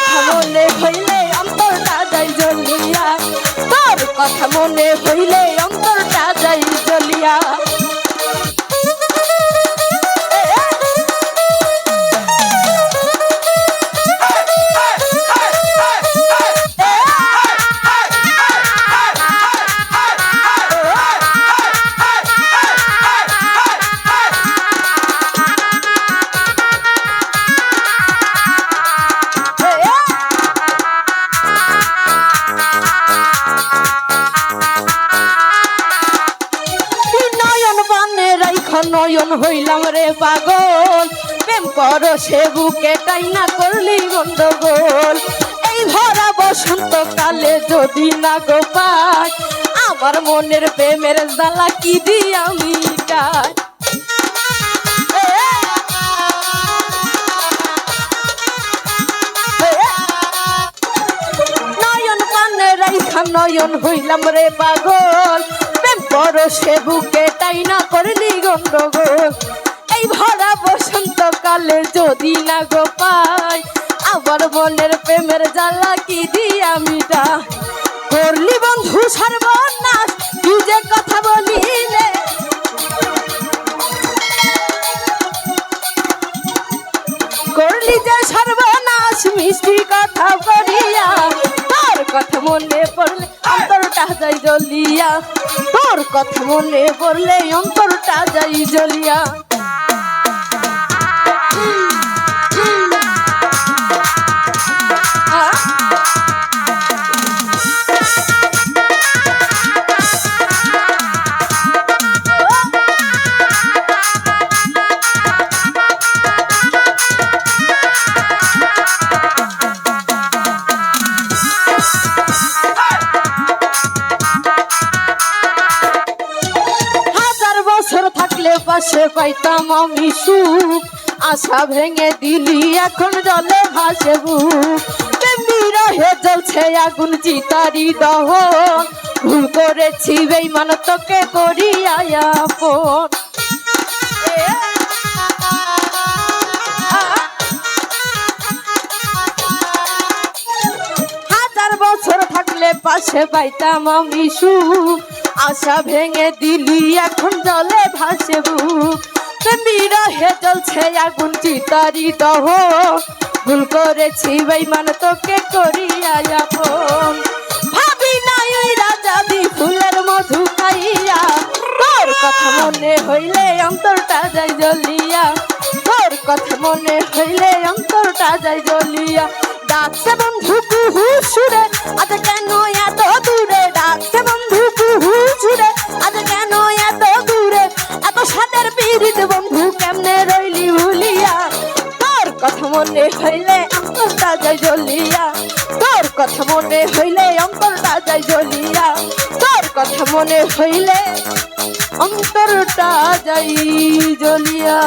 কথা মনে হইলে অন্তরটা যাই জ্বলিয়া তোর কথা মনে হইলে অন্তর রাইখ নয়ন হইলাম রে পাগল, প্রেম কর সে বুকে টাইনা করলি গন্ডগোল। এই ভরা বসন্ত কালে যদি না গো আমার মনের প্রেমের জ্বালা কি দি আমি রাইখা নয়ন হইলাম রে পাগল প্রেম পর সে বুকে টাইনা করলি গন্ডগোল এই ভরা বসন্ত কালে যদি না গো পাই আবার মনের প্রেমের জ্বালা কি দিয়া মিটা করলি বন্ধু সর্বনাশ তুই যে কথা বলিলে। করলি যে সর্বনাশ, মিষ্টি কথা করিয়া তোর কথা মনে পড়লে অন্তরটা যাই জ্বলিয়া। তোর কথা মনে পড়লে অন্তরটা যাই জ্বলিয়া পাশে পাইতাম আমি সুখ। আশা ভেঙে দিলি, এখন জলে ভাসে বুক বিরহে জ্বলছে আগুন চিতারি দহ। ভুল করেছি বেইমান, তোকে করি আপন হাজার বছর থাকলে পাশে পাইতাম আমি সুখ। আশা ভেঙে দিলি, এখন জলে ভাসে বুক বিরহে আগুন চিতারি দহ। ভুল করেছি বেইমান, তোকে করিয়া আপন ভাবি নাই রাজা দি ফুলের মধু খাইয়া। তোর কথা মনে হইলে অন্তরটা যাই জ্বলিয়া। তোর কথা মনে হইলে অন্তরটা যাই জ্বলিয়া। ডাকছে বন্ধু কুহু সুরে, আজ কেন এত দূরে? ডাকছে বন্ধু মনে হইলে অন্তরটা যাই জ্বলিয়া। তোর কথা মনে হইলে অন্তরটা যাই জ্বলিয়া। তোর কথা মনে হইলে অন্তরটা যাই জ্বলিয়া।